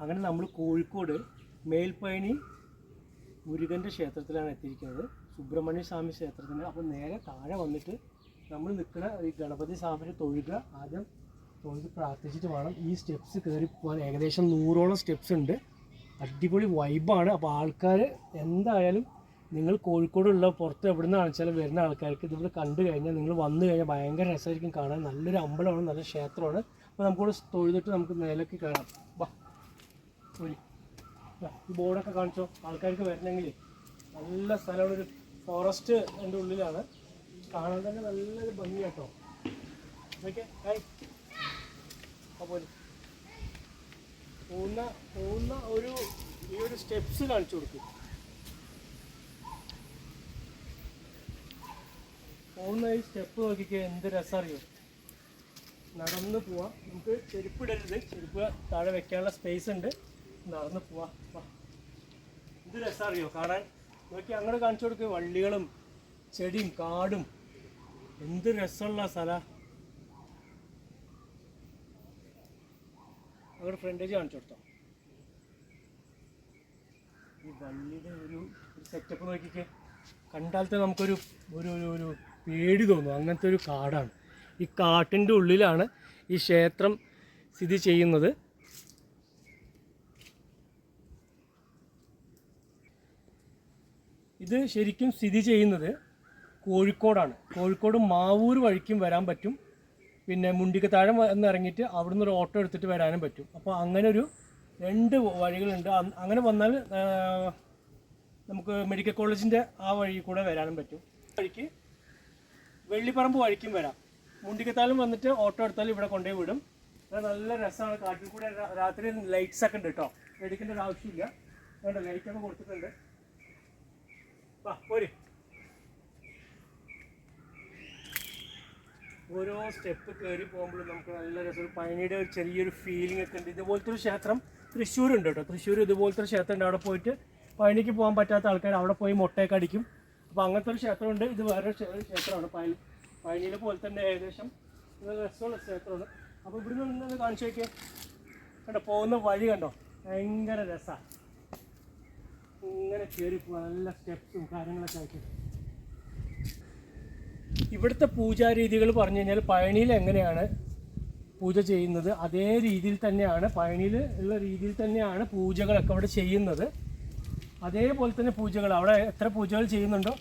അങ്ങനെ നമ്മൾ കോഴിക്കോട് മേൽപ്പയണി മുരുകന്റെ ക്ഷേത്രത്തിലാണ് എത്തിയിരിക്കുന്നത്. സുബ്രഹ്മണ്യ സ്വാമി ക്ഷേത്രത്തിന് അപ്പോൾ നേരെ താഴെ വന്നിട്ട് നമ്മൾ നിൽക്കുന്ന ഈ ഗണപതി സ്വാമിനെ തൊഴുക ആദ്യം തൊഴുത് പ്രാർത്ഥിച്ചിട്ട് വേണം. ഈ സ്റ്റെപ്സ് കയറി പോകാൻ ഏകദേശം നൂറോളം സ്റ്റെപ്സ് ഉണ്ട്. അടിപൊളി വൈബാണ് അപ്പോൾ ആൾക്കാർ എന്തായാലും നിങ്ങൾ കോഴിക്കോടുള്ള പുറത്ത് എവിടെ നിന്നാണ് വെച്ചാൽ വരുന്ന ആൾക്കാർക്ക് ഇതിവിടെ കണ്ടു കഴിഞ്ഞാൽ നിങ്ങൾ വന്നു കഴിഞ്ഞാൽ ഭയങ്കര രസമായിരിക്കും കാണാൻ. നല്ലൊരു അമ്പലമാണ് നല്ല ക്ഷേത്രമാണ്. അപ്പോൾ നമുക്കിവിടെ തൊഴുതിട്ട് നമുക്ക് നിലയ്ക്ക് കയറാം. വാ പോരി. ദാ, ഈ ബോർഡൊക്കെ കാണിച്ചോ? ആൾക്കാർക്ക് വരണമെങ്കിൽ നല്ല സ്ഥലമാണ് ഒരു ഫോറസ്റ്റ് എന്റെ ഉള്ളിലാണ്. കാണാൻ തന്നെ നല്ലൊരു ഭംഗി കേട്ടോ ഓക്കെ ഹായ് അപ്പോൾ പോകുന്ന പോകുന്ന ഒരു ഈ ഒരു സ്റ്റെപ്സ് കാണിച്ചു കൊടുക്കും. പോകുന്ന ഈ സ്റ്റെപ്പ് നോക്കിക്കേ എന്ത് രസം അറിയോ നടന്ന് പോവാം. നമുക്ക് ചെരുപ്പ് ഇടരുത്. ചെരുപ്പ് താഴെ വെക്കാനുള്ള സ്പേസ് ഉണ്ട്. നടന്ന് പോവാ വാ. എന്ത് രസം കാണാൻ? നോക്കി അങ്ങനെ കാണിച്ചു കൊടുക്കുക വള്ളികളും ചെടിയും കാടും. എന്ത് രസമുള്ള സ്ഥല. അവിടെ ഫ്രണ്ടേജ് കാണിച്ചു കൊടുത്തോ. ഈ വള്ളിയുടെ ഒരു സെറ്റപ്പ് നോക്കിക്കേ. കണ്ടാലത്തെ നമുക്കൊരു ഒരു ഒരു ഒരു പേടി തോന്നും. അങ്ങനത്തെ ഒരു കാടാണ്. ഈ കാട്ടിന്റെ ഉള്ളിലാണ് ഈ ക്ഷേത്രം സ്ഥിതി ചെയ്യുന്നത്. ഇത് ശരിക്കും സ്ഥിതി ചെയ്യുന്നത് കോഴിക്കോടാണ്. കോഴിക്കോട് മാവൂർ വഴിക്കും വരാൻ പറ്റും. പിന്നെ മുണ്ടിക്കത്താഴം എന്ന് ഇറങ്ങിയിട്ട് അവിടുന്ന് ഒരു ഓട്ടോ എടുത്തിട്ട് വരാനും പറ്റും. അപ്പോൾ അങ്ങനെ ഒരു രണ്ട് വഴികളുണ്ട്. അങ്ങനെ വന്നാൽ നമുക്ക് മെഡിക്കൽ കോളേജിന്റെ ആ വഴി കൂടെ വരാനും പറ്റും. വഴിക്ക് വെള്ളിപ്പറമ്പ് വഴിക്കും വരാം. മുണ്ടിക്കത്താലും വന്നിട്ട് ഓട്ടോ എടുത്താലും ഇവിടെ കൊണ്ടുപോയി വിടും. നല്ല രസമാണ്. കാട്ടിൽ കൂടെ രാത്രി ലൈറ്റ്സ് ഒക്കെ ഉണ്ട് കേട്ടോ. എടുക്കേണ്ട ഒരു ആവശ്യമില്ല. ലൈറ്റൊക്കെ കൊടുത്തിട്ടുണ്ട്. ഓരോ സ്റ്റെപ്പ് കയറി പോകുമ്പോഴും നമുക്ക് നല്ല രസം. പഴനിയുടെ ഒരു ചെറിയൊരു ഫീലിംഗ് ഒക്കെ ഉണ്ട്. ഇതുപോലത്തെ ഒരു ക്ഷേത്രം തൃശ്ശൂരുണ്ട് കേട്ടോ. തൃശ്ശൂർ ഇതുപോലത്തെ ഒരു ക്ഷേത്രം ഉണ്ട്. അവിടെ പോയിട്ട് പഴനിക്ക് പോകാൻ പറ്റാത്ത ആൾക്കാർ അവിടെ പോയി മുട്ടയൊക്കെ അടിക്കും. അപ്പോൾ അങ്ങനത്തെ ഒരു ക്ഷേത്രമുണ്ട്. ഇത് വേറെ ക്ഷേ- ഒരു ക്ഷേത്രമാണ്. പഴനി പഴനിയിലെ പോലെ തന്നെ ഏകദേശം രസമുള്ള ക്ഷേത്രമാണ്. അപ്പോൾ ഇവിടുന്ന് നിന്ന് കാണിച്ചു നോക്കിയേ. കണ്ടോ പോകുന്ന വഴി കണ്ടോ? ഭയങ്കര രസമാണ് ഇങ്ങനെ കയറി പോവാ നല്ല സ്റ്റെപ്സും കാര്യങ്ങളൊക്കെ ആയിട്ട്. ഇവിടുത്തെ പൂജാരീതികൾ പറഞ്ഞു കഴിഞ്ഞാൽ പഴനിയിൽ എങ്ങനെയാണ് പൂജ ചെയ്യുന്നത്? അതേ രീതിയിൽ തന്നെയാണ് പഴനിയിൽ ഉള്ള രീതിയിൽ തന്നെയാണ് പൂജകളൊക്കെ അവിടെ ചെയ്യുന്നത്. അതേപോലെ തന്നെ പൂജകൾ അവിടെ എത്ര പൂജകൾ ചെയ്യുന്നുണ്ടോ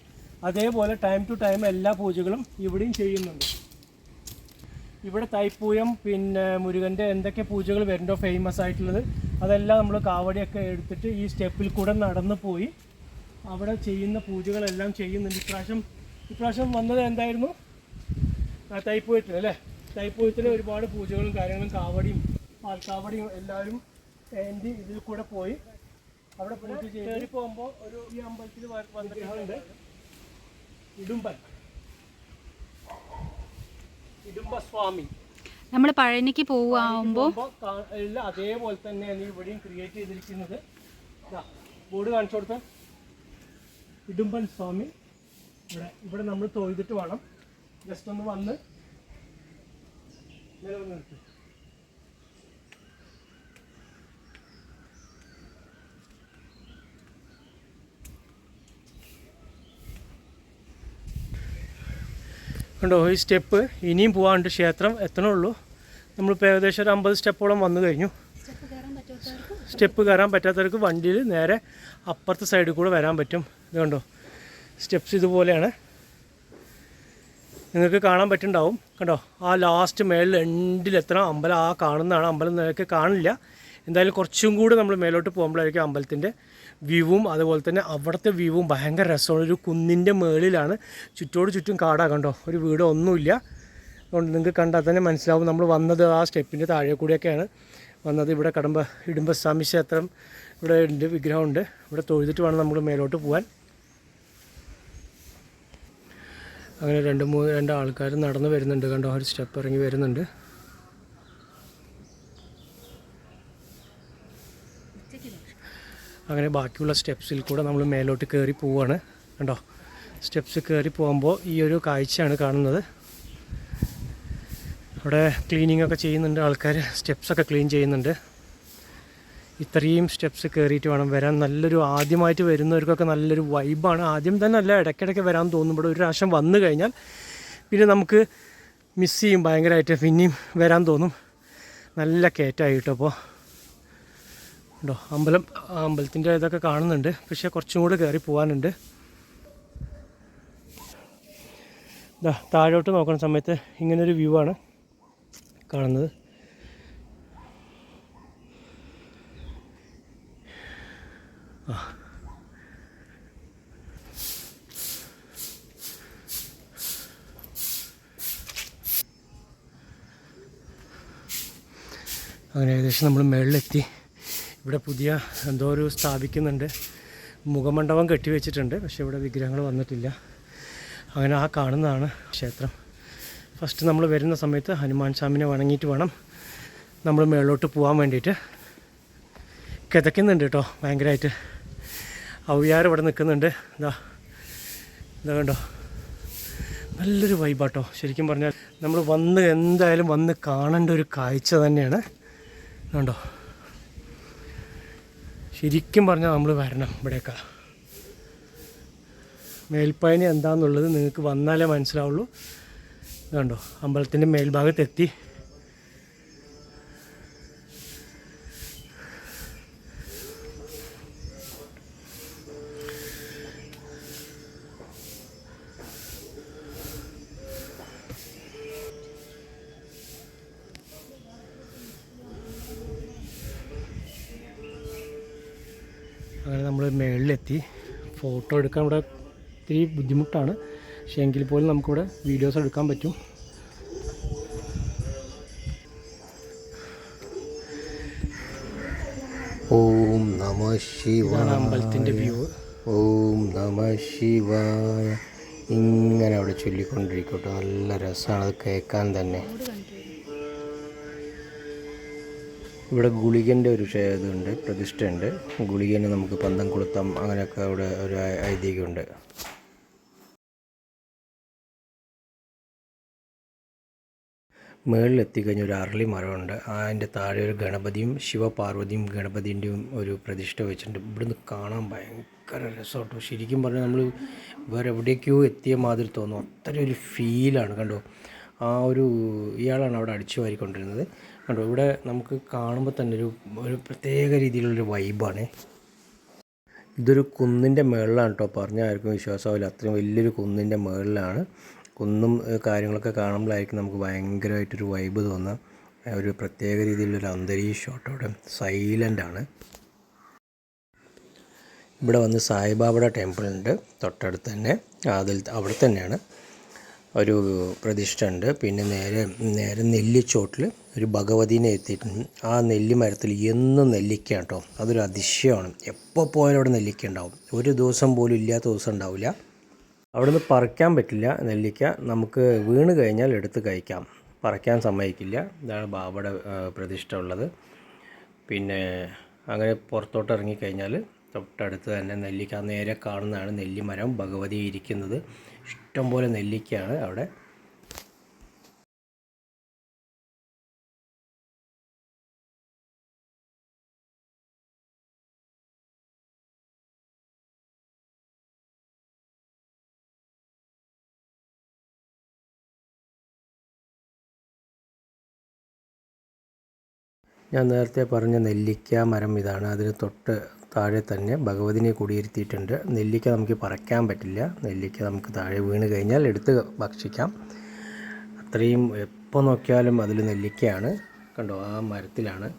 അതേപോലെ ടൈം ടു ടൈം എല്ലാ പൂജകളും ഇവിടെയും ചെയ്യുന്നുണ്ട്. ഇവിടെ തൈപ്പൂയം പിന്നെ മുരുകന്റെ എന്തൊക്കെ പൂജകൾ വരുന്നുണ്ടോ ഫേമസ് ആയിട്ടുള്ളത്? അതെല്ലാം നമ്മൾ കാവടിയൊക്കെ എടുത്തിട്ട് ഈ സ്റ്റെപ്പിൽ കൂടെ നടന്നു പോയി. അവിടെ ചെയ്യുന്ന പൂജകളെല്ലാം ചെയ്യുന്നുണ്ട്. ഇപ്രാവശ്യം ഇപ്രാവശ്യം വന്നത് എന്തായിരുന്നു? തൈപ്പൂയത്തിൽ തൈപ്പൂയത്തിന് അല്ലേ? തൈപ്പൂയത്തിന് ഒരുപാട് പൂജകളും കാര്യങ്ങളും കാവടിയും പാൽക്കാവടിയും എല്ലാവരും ഏന്തി ഇതിൽ കൂടെ പോയി. അവിടെ പൂജ ചെയ്ത് പോകുമ്പോൾ ഒരു ഈ അമ്പലത്തിൽ വന്നിട്ടുണ്ട് ഇടുമ്പൻ. ഇടുമ്പസ്വാമി. നമ്മൾ പഴനിക്ക് പോവുമ്പോ അതേപോലെ തന്നെയാണ് ഇവിടെയും ക്രിയേറ്റ് ചെയ്തിരിക്കുന്നത്. ബോർഡ് കാണിച്ചു കൊടുത്ത. ഇടുമ്പൻ സ്വാമി. ഇവിടെ ഇവിടെ നമ്മൾ തൊഴുതിട്ട് വേണം. ജസ്റ്റ് ഒന്ന് വന്ന് നിലവിൽ നിർത്തി കണ്ടോ ഈ സ്റ്റെപ്പ് ഇനിയും പോകാണ്ട് ക്ഷേത്രം എത്തണുള്ളൂ. നമ്മളിപ്പോൾ ഏകദേശം ഒരു അമ്പത് സ്റ്റെപ്പോളം വന്നു കഴിഞ്ഞു. സ്റ്റെപ്പ് കയറാൻ പറ്റാത്തവർക്ക് വണ്ടിയിൽ നേരെ അപ്പുറത്തെ സൈഡിൽ കൂടെ വരാൻ പറ്റും. ഇത് കണ്ടോ സ്റ്റെപ്സ് ഇതുപോലെയാണ്. നിങ്ങൾക്ക് കാണാൻ പറ്റുന്നുണ്ടാവും. കണ്ടോ ആ ലാസ്റ്റ് മേളിൽ എൻഡിലെത്തണം അമ്പലം ആ കാണുന്നതാണ്. അമ്പലം നിങ്ങൾക്ക് കാണില്ല. എന്തായാലും കുറച്ചും കൂടി നമ്മൾ മേലോട്ട് പോകുമ്പോഴായിരിക്കും അമ്പലത്തിന്റെ വ്യൂവും അതുപോലെ തന്നെ അവിടുത്തെ വ്യൂവും ഭയങ്കര രസമാണ്. ഒരു കുന്നിന്റെ മേളിലാണ് ചുറ്റോട് ചുറ്റും കാടാണ് കണ്ടോ? ഒരു വീട് ഒന്നുമില്ല. അതുകൊണ്ട് നിങ്ങൾക്ക് കണ്ടാൽ തന്നെ മനസ്സിലാവും നമ്മൾ വന്നത് ആ സ്റ്റെപ്പിന്റെ താഴെ കൂടിയൊക്കെയാണ്. വന്നത് ഇവിടെ കടമ്പ ഇടുമ്പസ്വാമി ക്ഷേത്രം ഇവിടെ ഉണ്ട് വിഗ്രഹം ഉണ്ട് ഇവിടെ തൊഴുതിട്ട് വേണം നമ്മൾ മേലോട്ട് പോകാൻ അങ്ങനെ രണ്ട് മൂന്ന് രണ്ട് ആൾക്കാർ നടന്ന് വരുന്നുണ്ട് കണ്ടോ? ഒരു സ്റ്റെപ്പ് ഇറങ്ങി വരുന്നുണ്ട്. അങ്ങനെ ബാക്കിയുള്ള സ്റ്റെപ്സിൽ കൂടെ നമ്മൾ മേലോട്ട് കയറി പോവുകയാണ് കണ്ടോ? സ്റ്റെപ്സ് കയറി പോകുമ്പോൾ ഈ ഒരു കാഴ്ചയാണ് കാണുന്നത്. അവിടെ ക്ലീനിങ് ഒക്കെ ചെയ്യുന്നുണ്ട് ആൾക്കാർ. സ്റ്റെപ്സൊക്കെ ക്ലീൻ ചെയ്യുന്നുണ്ട്. ഇത്രയും സ്റ്റെപ്സ് കയറിയിട്ട് വേണം വരാൻ. നല്ലൊരു ആദ്യമായിട്ട് വരുന്നവർക്കൊക്കെ നല്ലൊരു വൈബാണ് ആദ്യം തന്നെ അല്ല ഇടയ്ക്കിടയ്ക്ക് വരാൻ തോന്നും. ഇവിടെ ഒരു പ്രാവശ്യം വന്നു കഴിഞ്ഞാൽ പിന്നെ നമുക്ക് മിസ് ചെയ്യും ഭയങ്കരമായിട്ട്. പിന്നെയും വരാൻ തോന്നും. നല്ല കയറ്റമായിട്ടോ അപ്പോൾ ഉണ്ടോ? അമ്പലം അമ്പലത്തിന്റെ ഇതൊക്കെ കാണുന്നുണ്ട്. പക്ഷേ കുറച്ചും കൂടെ കയറി പോകാനുണ്ട് ഇതാ താഴോട്ട് നോക്കുന്ന സമയത്ത് ഇങ്ങനൊരു വ്യൂ ആണ് കാണുന്നത്. അങ്ങനെ ഏകദേശം നമ്മൾ മുകളിലെത്തി ഇവിടെ പുതിയ എന്തോ ഒരു സ്ഥാപിക്കുന്നുണ്ട്. മുഖമണ്ഡപം കെട്ടിവെച്ചിട്ടുണ്ട്. പക്ഷേ ഇവിടെ വിഗ്രഹങ്ങൾ വന്നിട്ടില്ല. അങ്ങനെ ആ കാണുന്നതാണ് ക്ഷേത്രം. ഫസ്റ്റ് നമ്മൾ വരുന്ന സമയത്ത് ഹനുമാൻ സ്വാമിനെ വണങ്ങിയിട്ട് വേണം നമ്മൾ മേളോട്ട് പോകാൻ വേണ്ടിയിട്ട്. കിതയ്ക്കുന്നുണ്ട് കേട്ടോ ഭയങ്കരമായിട്ട് ഔയാർ ഇവിടെ നിൽക്കുന്നുണ്ട്. ഇതാ എന്താ കണ്ടോ? നല്ലൊരു വൈബാട്ടോ ശരിക്കും പറഞ്ഞാൽ നമ്മൾ വന്ന് എന്തായാലും വന്ന് കാണേണ്ട ഒരു കാഴ്ച തന്നെയാണ്. കണ്ടോ? ശരിക്കും പറഞ്ഞാൽ നമ്മൾ വരണം ഇവിടെയൊക്കെ. മേൽപ്പയനി എന്താണെന്നുള്ളത് നിങ്ങൾക്ക് വന്നാലേ മനസ്സിലാവുള്ളൂ. കണ്ടോ അമ്പലത്തിന്റെ മേൽഭാഗത്തെത്തി. മേളിലെത്തി. ഫോട്ടോ എടുക്കാൻ ഇവിടെ ഇത്തിരി ബുദ്ധിമുട്ടാണ്. പക്ഷേ എങ്കിൽ പോലും നമുക്കിവിടെ വീഡിയോസ് എടുക്കാൻ പറ്റും. ഓം നമ ശിവായ. അമ്പലത്തിന്റെ വ്യൂ ഓം നമ ശിവായ. ഇങ്ങനെ അവിടെ ചൊല്ലിക്കൊണ്ടിരിക്കട്ടെ. നല്ല രസമാണ്. അത് കേൾക്കാൻ തന്നെ. ഇവിടെ ഗുളികന്റെ ഒരു ഇതുണ്ട് പ്രതിഷ്ഠയുണ്ട്. ഗുളികന് നമുക്ക് പന്തം കൊളുത്തം അങ്ങനെയൊക്കെ ഇവിടെ ഒരു ഐതിഹ്യമുണ്ട്. മുകളിൽ എത്തിക്കഴിഞ്ഞ ഒരു അരളി മരമുണ്ട്. അതിന്റെ താഴെ ഒരു ഗണപതിയും ശിവപാർവതിയും ഗണപതിന്റെയും ഒരു പ്രതിഷ്ഠ വെച്ചിട്ടുണ്ട്. ഇവിടുന്ന് കാണാൻ ഭയങ്കര രസമാട്ടോ. ശരിക്കും പറഞ്ഞാൽ നമ്മൾ വേറെ എവിടേക്കോ എത്തിയ മാതിരി തോന്നും അത്ര ഒരു ഫീലാണ് കണ്ടോ? ആ ഒരു ഇയാളാണ് അവിടെ അടിച്ചു വാരിക്കൊണ്ടിരുന്നത്. കണ്ടോ ഇവിടെ നമുക്ക് കാണുമ്പോൾ തന്നെ ഒരു ഒരു പ്രത്യേക രീതിയിലുള്ളൊരു വൈബാണ്. ഇതൊരു കുന്നിന്റെ മുകളിലാണ് കേട്ടോ പറഞ്ഞാൽ ആർക്കും വിശ്വാസമാവില്ല അത്രയും വലിയൊരു കുന്നിന്റെ മുകളിലാണ് കുന്നും കാര്യങ്ങളൊക്കെ കാണുമ്പോഴായിരിക്കും നമുക്ക് ഭയങ്കരമായിട്ടൊരു വൈബ് തോന്നുക ഒരു പ്രത്യേക രീതിയിലുള്ളൊരു അന്തരീക്ഷം കേട്ടോ സൈലന്റ് ആണ്. ഇവിടെ വന്ന് സായിബാബയുടെ ടെമ്പിളുണ്ട് തൊട്ടടുത്ത് തന്നെ. അതിൽ അവിടെ തന്നെയാണ്. ഒരു പ്രതിഷ്ഠ ഉണ്ട്. പിന്നെ നേരെ നേരെ നെല്ലിച്ചോട്ടിൽ ഒരു ഭഗവതിനെ എത്തിയിട്ടുണ്ട്. ആ നെല്ലി മരത്തിൽ എന്നും നെല്ലിക്ക കേട്ടോ അതൊരു അതിശയമാണ്. എപ്പോൾ പോയാലും അവിടെ നെല്ലിക്ക ഉണ്ടാവും. ഒരു ദിവസം പോലും ഇല്ലാത്ത ദിവസം ഉണ്ടാവില്ല. അവിടെ നിന്ന് പറിക്കാൻ പറ്റില്ല നെല്ലിക്ക. നമുക്ക് വീണ് കഴിഞ്ഞാൽ എടുത്ത് കഴിക്കാം. പറിക്കാൻ സമ്മതിക്കില്ല. ഇതാണ് ബാബയുടെ പ്രതിഷ്ഠ ഉള്ളത്. പിന്നെ അങ്ങനെ പുറത്തോട്ട് ഇറങ്ങിക്കഴിഞ്ഞാൽ തൊട്ടടുത്ത് തന്നെ നെല്ലിക്ക. നേരെ കാണുന്നതാണ് നെല്ലിമരം. ഭഗവതി ഇരിക്കുന്നത്. ഇഷ്ടംപോലെ നെല്ലിക്കയാണ് അവിടെ. ഞാൻ നേരത്തെ പറഞ്ഞ നെല്ലിക്ക മരം ഇതാണ്. അതിന് തൊട്ട് താഴെ തന്നെ ഭഗവതിനെ കുടിയിരുത്തിയിട്ടുണ്ട്. നെല്ലിക്ക നമുക്ക് പറിക്കാൻ പറ്റില്ല. നെല്ലിക്ക നമുക്ക് താഴെ വീണ് കഴിഞ്ഞാൽ എടുത്ത് ഭക്ഷിക്കാം. അത്രയും എപ്പോൾ നോക്കിയാലും അതിൽ നെല്ലിക്കയാണ്. കണ്ടോ ആ മരത്തിലാണ്.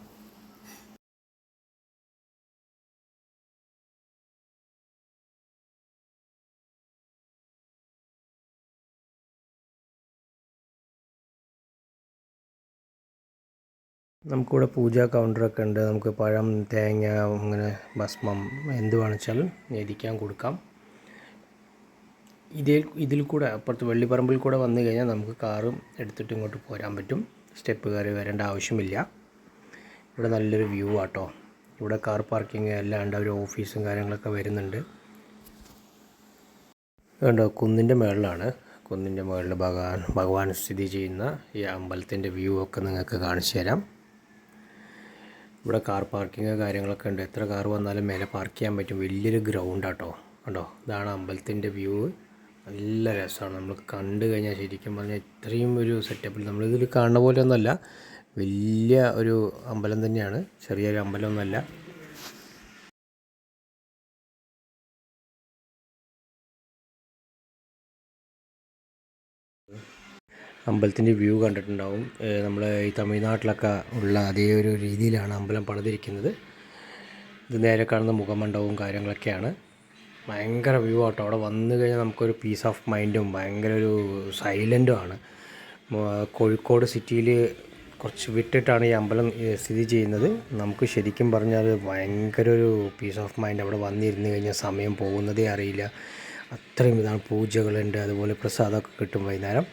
നമുക്കിവിടെ പൂജാ കൗണ്ടറൊക്കെ ഉണ്ട്. നമുക്ക് പഴം തേങ്ങ അങ്ങനെ ഭസ്മം എന്ത് വേണമെച്ചാലും നേദിക്കാൻ കൊടുക്കാം. ഇതിൽ ഇതിൽ കൂടെ അപ്പുറത്ത് വെള്ളിപ്പറമ്പിൽ കൂടെ വന്നു കഴിഞ്ഞാൽ നമുക്ക് കാറും എടുത്തിട്ട് ഇങ്ങോട്ട് പോരാൻ പറ്റും. സ്റ്റെപ്പ് കയറി വരേണ്ട ആവശ്യമില്ല. ഇവിടെ നല്ലൊരു വ്യൂ ആട്ടോ. ഇവിടെ കാർ പാർക്കിംഗ് അല്ലാണ്ട് അവർ ഓഫീസും കാര്യങ്ങളൊക്കെ വരുന്നുണ്ട്. കണ്ടോ കുന്നിന്റെ മുകളിലാണ് കുന്നിന്റെ മുകളിൽ ഭഗവാൻ ഭഗവാൻ സ്ഥിതി ചെയ്യുന്ന ഈ അമ്പലത്തിന്റെ വ്യൂ ഒക്കെ നിങ്ങൾക്ക് കാണിച്ചു തരാം. ഇവിടെ കാർ പാർക്കിങ് കാര്യങ്ങളൊക്കെ ഉണ്ട്. എത്ര കാർ വന്നാലും മേലെ പാർക്ക് ചെയ്യാൻ പറ്റും. വലിയൊരു ഗ്രൗണ്ട് ആട്ടോ. കണ്ടോ? ഇതാണ് അമ്പലത്തിന്റെ വ്യൂ നല്ല രസമാണ്. നമ്മൾ കണ്ടു കഴിഞ്ഞാൽ ശരിക്കും പറഞ്ഞാൽ ഇത്രയും ഒരു സെറ്റപ്പിൽ നമ്മളിതിൽ കാണുന്ന പോലെ ഒന്നുമല്ല വലിയ ഒരു അമ്പലം തന്നെയാണ്. ചെറിയൊരു അമ്പലമൊന്നുമല്ല. അമ്പലത്തിന്റെ വ്യൂ കണ്ടിട്ടുണ്ടാവും. നമ്മളെ ഈ തമിഴ്നാട്ടിലൊക്കെ ഉള്ള അതേ ഒരു രീതിയിലാണ് അമ്പലം പണിതിരിക്കുന്നത്. ഇത് നേരെ കാണുന്ന മുഖമണ്ഡപവും കാര്യങ്ങളൊക്കെയാണ്. ഭയങ്കര വ്യൂ ആട്ടോ. അവിടെ വന്നു കഴിഞ്ഞാൽ നമുക്കൊരു പീസ് ഓഫ് മൈൻഡും ഭയങ്കര ഒരു സൈലന്റും ആണ്. കോഴിക്കോട് സിറ്റിയിൽ കുറച്ച് വിട്ടിട്ടാണ് ഈ അമ്പലം സ്ഥിതി ചെയ്യുന്നത്. നമുക്ക് ശരിക്കും പറഞ്ഞാൽ ഭയങ്കര ഒരു പീസ് ഓഫ് മൈൻഡ് അവിടെ വന്നിരുന്നു കഴിഞ്ഞാൽ സമയം പോകുന്നതേ അറിയില്ല. അത്രയും ഇതാണ് പൂജകളുണ്ട്. അതുപോലെ പ്രസാദമൊക്കെ കിട്ടും വൈകുന്നേരം.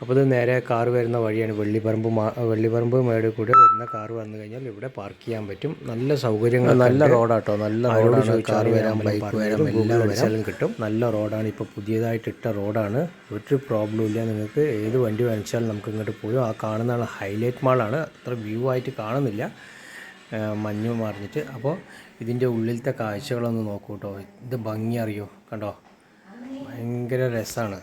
അപ്പോൾ ഇത് നേരെ കാർ വരുന്ന വഴിയാണ്. വെള്ളിപ്പറമ്പ് മാ വെള്ളിപ്പറമ്പ് മേട് കൂടെ വരുന്ന കാർ വന്നു കഴിഞ്ഞാൽ ഇവിടെ പാർക്ക് ചെയ്യാൻ പറ്റും. നല്ല സൗകര്യങ്ങൾ നല്ല റോഡാട്ടോ. നല്ല റോഡാണ്. കാർ വരാൻ ബൈക്ക് വരാം എല്ലാം വരാം. കിട്ടും. നല്ല റോഡാണ്. ഇപ്പോൾ പുതിയതായിട്ട് ഇട്ട റോഡാണ്. ഒരു പ്രോബ്ലം ഇല്ല. നിങ്ങൾക്ക് ഏത് വണ്ടി വാങ്ങിച്ചാലും നമുക്ക് ഇങ്ങോട്ട് പോയി. ആ കാണുന്നതാണ് ഹൈലൈറ്റ് മാളാണ്. അത്ര വ്യൂ ആയിട്ട് കാണുന്നില്ല. മഞ്ഞ് മറിഞ്ഞിട്ട്. അപ്പോൾ ഇതിന്റെ ഉള്ളിലത്തെ കാഴ്ചകളൊന്ന് നോക്കൂ കേട്ടോ ഇത് ഭംഗി അറിയോ? കണ്ടോ? ഭയങ്കര രസമാണ്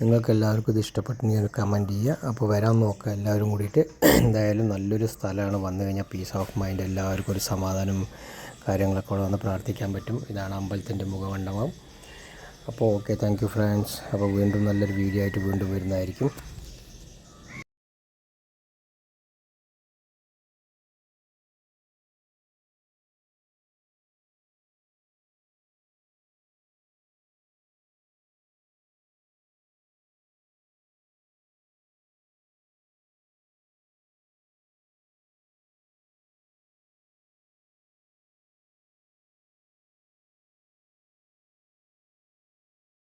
നിങ്ങൾക്ക് എല്ലാവർക്കും ഇത് ഇഷ്ടപ്പെട്ടെങ്കിൽ കമന്റ് ചെയ്യുക. അപ്പോൾ വരാൻ നോക്കുക. എല്ലാവരും കൂടിയിട്ട് എന്തായാലും നല്ലൊരു സ്ഥലമാണ് വന്നു കഴിഞ്ഞാൽ പീസ് ഓഫ് മൈൻഡ് എല്ലാവർക്കും ഒരു സമാധാനം കാര്യങ്ങളൊക്കെ ഇവിടെ വന്ന് പ്രാർത്ഥിക്കാൻ പറ്റും. ഇതാണ് അമ്പലത്തിന്റെ മുഖമണ്ഡപം. അപ്പോൾ ഓക്കെ താങ്ക് യു ഫ്രണ്ട്സ് അപ്പോൾ വീണ്ടും നല്ലൊരു വീഡിയോ ആയിട്ട് വീണ്ടും വരുന്നതായിരിക്കും.